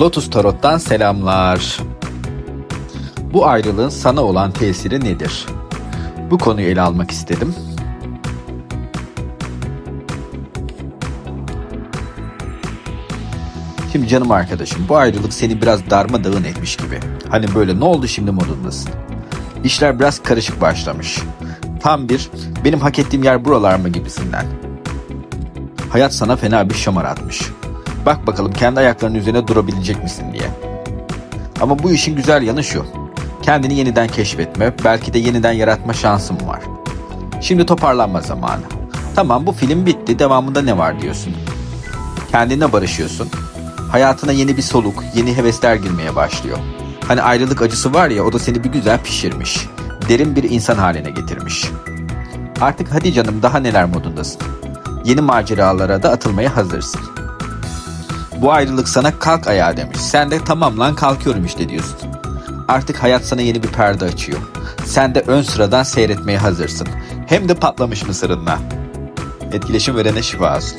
Lotus Tarot'tan selamlar. Bu ayrılığın sana olan tesiri nedir? Bu konuyu ele almak istedim. Şimdi canım arkadaşım bu ayrılık seni biraz darmadağın etmiş gibi. Hani böyle ne oldu şimdi modundasın. İşler biraz karışık başlamış. Tam bir benim hak ettiğim yer buralar mı gibisinden. Hayat sana fena bir şamar atmış. Bak bakalım kendi ayaklarının üzerine durabilecek misin diye. Ama bu işin güzel yanı şu. Kendini yeniden keşfetme, belki de yeniden yaratma şansın var. Şimdi toparlanma zamanı. Tamam bu film bitti, devamında ne var diyorsun. Kendine barışıyorsun. Hayatına yeni bir soluk, yeni hevesler girmeye başlıyor. Hani ayrılık acısı var ya o da seni bir güzel pişirmiş. Derin bir insan haline getirmiş. Artık hadi canım daha neler modundasın. Yeni maceralara da atılmaya hazırsın. Bu ayrılık sana kalk ayağa demiş. Sen de tamam lan kalkıyorum işte diyorsun. Artık hayat sana yeni bir perde açıyor. Sen de ön sıradan seyretmeye hazırsın. Hem de patlamış mısırınla. Etkileşim verene şifa olsun.